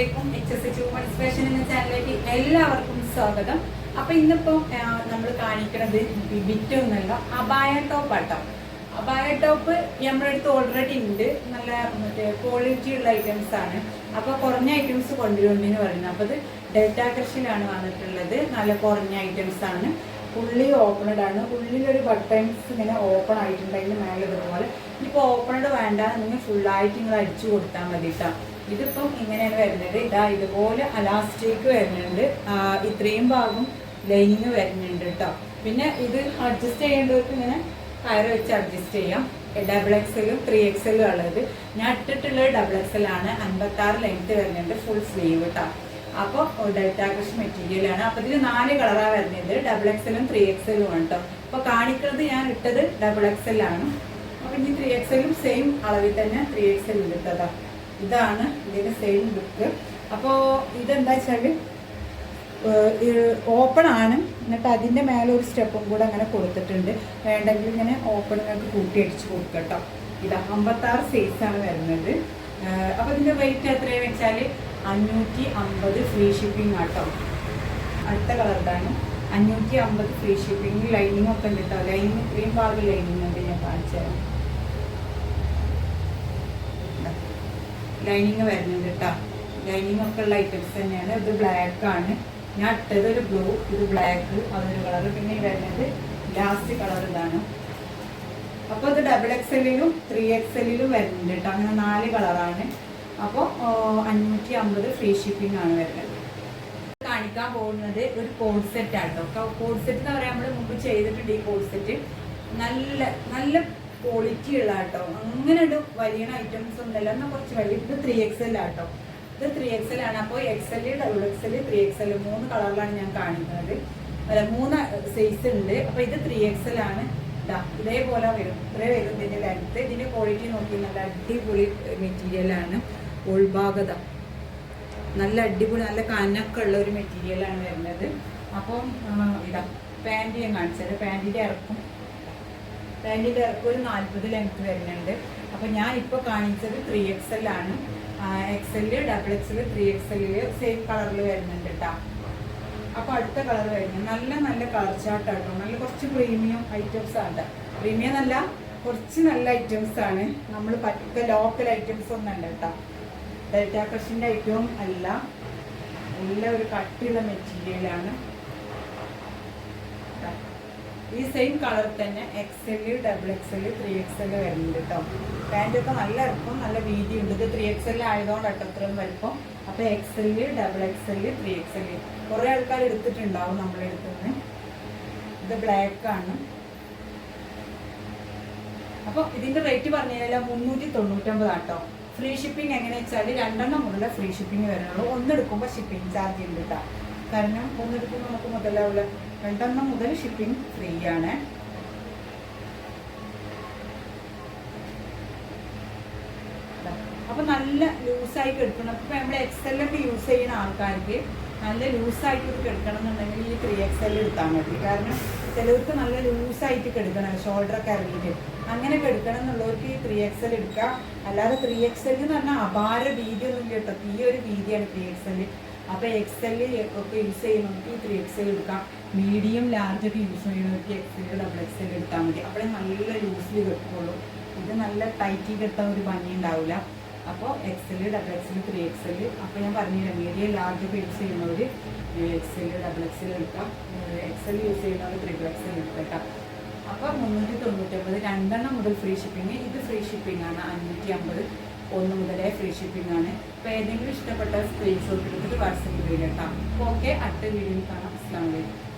അലൈക്കും H S H എന്ന ചാനലിലേക്ക് എല്ലാവർക്കും സ്വാഗതം. അപ്പൊ ഇന്നിപ്പോ നമ്മൾ കാണിക്കുന്നത് ബിറ്റ് എന്നുള്ള അബായ ടോപ്പ് ആട്ടോ. അബായ ടോപ്പ് നമ്മുടെ അടുത്ത് ഓൾറെഡി ഉണ്ട്. നല്ല മറ്റേ ക്വാളിറ്റി ഉള്ള ഐറ്റംസ് ആണ്. അപ്പൊ കുറഞ്ഞ ഐറ്റംസ് കൊണ്ടുവരുമെന്ന് പറയുന്നത് അപ്പൊ ഇത് ഡെൽറ്റ കൃഷിയിലാണ് വന്നിട്ടുള്ളത്. നല്ല കുറഞ്ഞ ഐറ്റംസ് ആണ്. ഉള്ളി ഓപ്പണഡ് ആണ്. ഉള്ളിലൊരു ബട്ടൺസ് ഇങ്ങനെ ഓപ്പൺ ആയിട്ടുണ്ടെങ്കിൽ മേലെ ഇതുപോലെ ഇനിയിപ്പോൾ ഓപ്പണഡ് വേണ്ട നിങ്ങൾ ഫുള്ളായിട്ട് നിങ്ങൾ അടിച്ചു കൊടുത്താൽ മതി കേട്ടോ ഇതിപ്പം ഇങ്ങനെയാണ് വരുന്നത്. ഇതാ ഇതുപോലെ അലാസ്റ്റിക് വരുന്നുണ്ട്. ഇത്രയും ഭാഗം ലൈനിങ് വരുന്നുണ്ട് കേട്ടോ പിന്നെ ഇത് അഡ്ജസ്റ്റ് ചെയ്യേണ്ടവർക്ക് ഇങ്ങനെ കയറ് വെച്ച് അഡ്ജസ്റ്റ് ചെയ്യാം. ഡബിൾ എക്സലും ത്രീ എക്സലും ഉള്ളത്. ഞാൻ ഇട്ടിട്ടുള്ളത് ഡബിൾ എക്സൽ ആണ്. അൻപത്തി ആറ് ലെങ്ത് വരുന്നുണ്ട് ഫുൾ സ്ലീവ് കേട്ടോ അപ്പോൾ ഡെൽറ്റ കൃഷി മെറ്റീരിയൽ ആണ്. അപ്പൊ ഇതിൽ നാല് കളറാണ് വരുന്നത് ഡബിൾ എക്സലും ത്രീ എക്സലും ആണ് കേട്ടോ അപ്പോൾ കാണിക്കുന്നത് ഞാൻ ഇട്ടത് ഡബിൾ എക്സലാണ് അപ്പൊ ഇനി ത്രീ എക്സലും സെയിം അളവിൽ തന്നെ ത്രീ എക്സൽ ഇട്ടതാ ഇതാണ് ഇതിന്റെ സെയിം ബുക്ക് അപ്പോൾ ഇതെന്താ വെച്ചാൽ ഓപ്പൺ ആണ്. എന്നിട്ട് അതിന്റെ മേലെ ഒരു സ്റ്റെപ്പും കൂടെ അങ്ങനെ കൊടുത്തിട്ടുണ്ട്. വേണ്ടെങ്കിൽ ഇങ്ങനെ ഓപ്പൺ നിങ്ങൾക്ക് കൂട്ടി അടിച്ച് കൊടുക്കുക കേട്ടോ ഇത് അമ്പത്താറ് ആണ് വരുന്നത്. അപ്പോൾ അപ്പൊ ഇതിന്റെ റേറ്റ് എത്രയാണെന്ന് വെച്ചാൽ അഞ്ഞൂറ്റി അമ്പത് ഫ്രീ ഷിപ്പിംഗ് ആട്ടോ അടുത്ത കളർ ഇതാണ്. അഞ്ഞൂറ്റി അമ്പത് ഫ്രീ ഷിപ്പിംഗ് ലൈനിങ് ഒക്കെ ഉണ്ട് കേട്ടോ ലൈനിങ് ഇത്രയും ഭാഗം ലൈനിങ് ഉണ്ട് ഞാൻ കാണിച്ചു തരാം ലൈനിങ് വരുന്നുണ്ട് കേട്ടോ ലൈനിങ് ഒക്കെ ഉള്ള ഐറ്റംസ് തന്നെയാണ്. ഇത് ബ്ലാക്ക് ആണ്. ഞാൻ ഇട്ടത് ഒരു ബ്ലൂ ഇത് ബ്ലാക്ക് അതൊരു കളർ പിന്നെ വരുന്നത് ലാസ്റ്റ് കളർ ഇതാണ്. അപ്പോൾ ഇത് ഡബിൾ എക്സലിലും ത്രീ എക്സലിലും വരുന്നുണ്ട് കേട്ടോ അങ്ങനെ നാല് കളറാണ് അപ്പോൾ അഞ്ഞൂറ്റി അമ്പത് ഫ്രീ ഷിപ്പിംഗ് ആണ് വരുന്നത്. കാണിക്കാൻ പോകുന്നത് ഒരു code set auto code set എന്ന് പറയാൻ നമ്മൾ മുമ്പ് ചെയ്തിട്ടുണ്ട് ഈ കോഡ് സെറ്റ് നല്ല നല്ല ക്വാളിറ്റി ഉള്ള കേട്ടോ അങ്ങനെ ഒരു വലിയ ഐറ്റംസ് ഒന്നുമില്ല. എന്നാൽ കുറച്ച് വലിയ. ഇത് ത്രീ എക്സൽ ആട്ടോ. ഇത് ത്രീ എക്സൽ ആണ്. അപ്പോൾ L double X L three X L മൂന്ന് കളറിലാണ് ഞാൻ കാണിക്കുന്നത്. അല്ല മൂന്ന് സൈസ് ഉണ്ട്. അപ്പോൾ ഇത് ത്രീ എക്സൽ ആണ്. ഇതാ ഇതേപോലെ വരും. ഇത്രേ വരും ഇതിന്റെ ലെങ്ത് ഇതിന്റെ ക്വാളിറ്റി നോക്കി നല്ല അടിപൊളി മെറ്റീരിയൽ ആണ്. ഉൾഭാഗത. നല്ല അടിപൊളി നല്ല കനക്കുള്ള ഒരു മെറ്റീരിയൽ ആണ് വരുന്നത്. അപ്പം ഇതാ പാന്റ് ഞാൻ കാണിച്ചത്. പാന്റിന്റെ ഇറക്കും പാന്റിന്റെ ഇറക്കം ഒരു നാൽപ്പത് ലെങ്ത് വരുന്നുണ്ട്. അപ്പോൾ ഞാൻ ഇപ്പോൾ കാണിച്ചത് ത്രീ എക്സ് എൽ ആണ്. X L double X L three X L same കളറിൽ വരുന്നുണ്ട് കേട്ടോ അപ്പോൾ അടുത്ത കളർ വരുന്നത് നല്ല നല്ല കളർ ചാർട്ടാട്ടോ നല്ല കുറച്ച് പ്രീമിയം ഐറ്റംസ് ആണ്. പ്രീമിയം നല്ല കുറച്ച് നല്ല ഐറ്റംസ് ആണ്. നമ്മൾ പറ്റ ലോക്കൽ ഐറ്റംസ് ഒന്നും അല്ല കേട്ടോ ഡെൽറ്റ കഷിന്റെ ഐറ്റവും അല്ല. നല്ല ഒരു കട്ടിയുള്ള ദാ. ഈ സെയിം കളർ തന്നെ X L double X L three X L വരുന്നുണ്ട് കേട്ടോ പാന്റ് ഒക്കെ നല്ല ഇറക്കും നല്ല വീതി ഉണ്ട് ഇത് ത്രീ എക്സ് എൽ ആയതുകൊണ്ട് അട്ടത്രയും വലിപ്പം. അപ്പോൾ X L double X L three X L കുറെ ആൾക്കാർ എടുത്തിട്ടുണ്ടാവും നമ്മളെ അടുത്തുനിന്ന് ഇത് ബ്ലാക്ക് ആണ്. അപ്പോൾ ഇതിന്റെ റേറ്റ് പറഞ്ഞു കഴിഞ്ഞാൽ മുന്നൂറ്റി തൊണ്ണൂറ്റൊമ്പത് ആട്ടോ ഫ്രീ ഷിപ്പിംഗ് എങ്ങനെ വെച്ചാൽ രണ്ടെണ്ണം മുതല ഫ്രീ ഷിപ്പിംഗ് വരുന്നുള്ളൂ ഒന്നെടുക്കുമ്പോൾ ഷിപ്പിംഗ് ചാർജ് ഉണ്ട് കേട്ടോ കാരണം ഒന്നെടുക്കുമ്പോൾ നമുക്ക് മുതലാവില്ല രണ്ടെണ്ണം മുതൽ ഷിപ്പിംഗ് ഫ്രീ ആണ്. അപ്പോൾ അപ്പൊ നല്ല ലൂസായി എടുക്കണം. ഇപ്പൊ നമ്മൾ എക്സൽ ഒക്കെ യൂസ് ചെയ്യുന്ന ആൾക്കാർക്ക് നല്ല ലൂസായിട്ട് ഇത് കിടക്കണം എന്നുണ്ടെങ്കിൽ ഈ ത്രീ എക്സ് എൽ എടുത്താൽ മതി. കാരണം ചിലർക്ക് നല്ല ലൂസായിട്ട് കിടക്കണം ഷോൾഡർ ഒക്കെ ഇറങ്ങിയിട്ട്. അങ്ങനെ കിടക്കണം എന്നുള്ളവർക്ക് ഈ ത്രീ എക്സ് എൽ എടുക്കാം. അല്ലാതെ ത്രീ എക്സ് എൽ എന്ന് പറഞ്ഞാൽ അപാര വീതി ഒന്നും കേട്ടോ. ഈ ഒരു വീതിയാണ് ത്രീ എക്സൽ അപ്പൊ എക്സൽ ഒക്കെ യൂസ് ചെയ്യുന്നവർക്ക് ത്രീ എക്സൽ എടുക്കാം. മീഡിയം ലാർജ് ഒക്കെ യൂസ് ചെയ്യുന്നവർക്ക് എക്സൽ ഡബിൾ എക്സൽ എടുത്താൽ മതി. അപ്പോഴേ നല്ല ലൂസിൽ കിട്ടുള്ളൂ ഇത് നല്ല ടൈറ്റിൽ കിട്ടാൻ ഒരു ഭംഗി ഉണ്ടാവില്ല അപ്പോൾ XL double XL three XL അപ്പോൾ ഞാൻ പറഞ്ഞില്ല മീഡിയം ലാർജ് ഒക്കെ യൂസ് ചെയ്യുന്നവർ എക്സൽ ഡബിൾ എക്സൽ എടുക്കാം. എക്സൽ യൂസ് ചെയ്യുന്നവർ ത്രിബിൾ എക്സൽ എടുക്കാം അപ്പോൾ മുന്നൂറ്റി തൊണ്ണൂറ്റൊമ്പത് രണ്ടെണ്ണം മുതൽ ഫ്രീ ഷിപ്പിംഗ് ഇത് ഫ്രീ ഷിപ്പിംഗ് ആണ് അഞ്ഞൂറ്റി അമ്പത്. ഒന്ന് മുതലേ ഫ്രീ ഷിപ്പിംഗ് ആണ് അപ്പോൾ ഏതെങ്കിലും ഇഷ്ടപ്പെട്ട സ്ക്രീൻഷോട്ട് എടുത്തിട്ട് വാട്സപ്പ് ചെയ്തേക്കാം ഓക്കെ അടുത്ത വീഡിയോയിൽ കാണാം. അസ്സാം വലൈക്കും